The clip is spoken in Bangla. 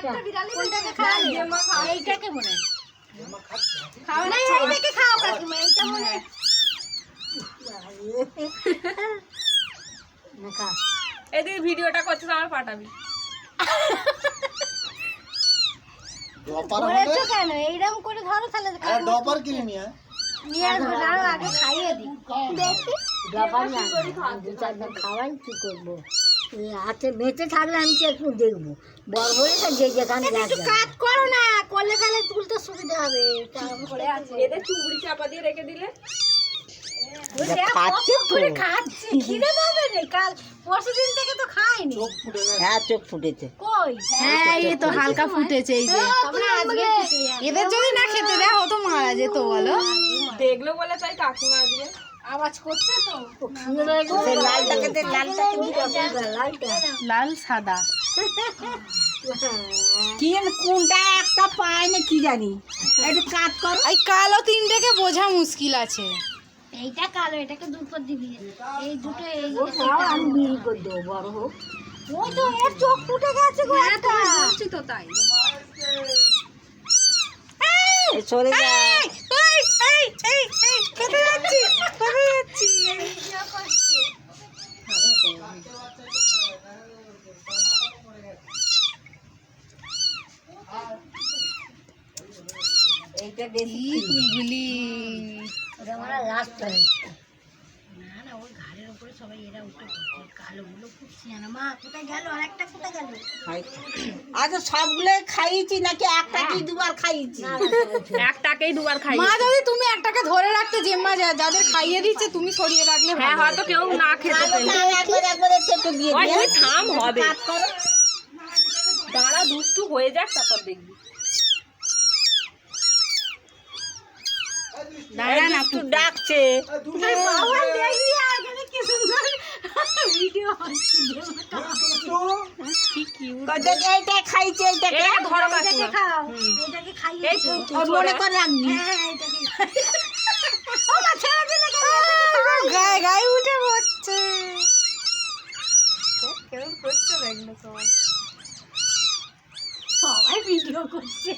একটা কোনটাকে খাওয়ালে? এইটাকে মনে খাও না এইটাকে খাও কাকিমা এইটা মনে না খা। এদিকে ভিডিওটা করছিস আমার পাঠাবি। ডপার করেছ কেন? এইরকম করে ধরো তাহলে আরে ডপার কিনে নিয়ে নিয়ে আসব আগে খাইয়ে দিই। দেখি। ব্যাপার না দু চারবার খাওয়াই কি করব? হাতে বেঁচে থাকলে আমি কি একটু দেখব? বড় হলে তো যে যেখানে একটু কাজ করো না করলে তাহলে তুলতে সুবিধা হবে। এদের চুবড়ি চাপা দিয়ে রেখে দিলে? তো হ্যাঁ হ্যাঁ তো হালকা ফুটেছে এই যে। আজকে এদের যদি না খেতে দেয় তো মারা যেত বলো। দেখল বলে তাই কাকিমা আজকে। আওয়াজ করছে তো? লালটাকে দে, লালটাকে লালটা। লাল সাদা। কি কোনটা একটা পায় না কি জানি। একটু কাজ কর। এই কালো তিনটেকে বোঝা মুশকিল আছে। এইটা কালো এটাকে দুটো দিবি। এই দুটো এই আমি বিড়ি করে দেবো বড় হোক। ওই তো এর চোখ ফুটে গেছে গো একটা। তো তাই। এ সরে যা এই এই এই এই কোথায় যাচ্ছি কোথায় যাচ্ছি এইটা বেশি কি গুলগুলি ওটা আমার লাস্ট উপরে সবাই এরা উঠে পড়ছে। কালো গুলো খুব সিয়ানা। মা কোথায় গেল? আরেকটা কোথায় গেল? আচ্ছা সবগুলো খাইয়েছি নাকি একটা কি দুবার খাইয়েছি? একটাকেই দুবার খাই মা যদি তুমি একটাকে ধরে রাখতে জেম্মা যা যাদের খাইয়ে দিচ্ছে তুমি সরিয়ে রাখলে হ্যাঁ হয়তো কেউ না খেতে পেলে তাহলে একবার একবার চেপে দিয়ে ওই থাম হবে। দাঁড়া দুষ্টু হয়ে যাক তারপর দেখবি। দাঁড়া না একটু ডাকছে বাবা দেখবি আগে কি সুন্দর ভিডিও হচ্ছে কি কিউট কত এইটা খাইছে এইটাকে ধরো এটাকে খাও হুম। এটাকে এই খাইয়েছো তো ওর করে রাখবি এটাকে ও মা ছেড়ে দিলে গায়ে গায়ে উঠে পড়ছে কেমন করছে দেখল সবাই সবাই ভিডিও করছে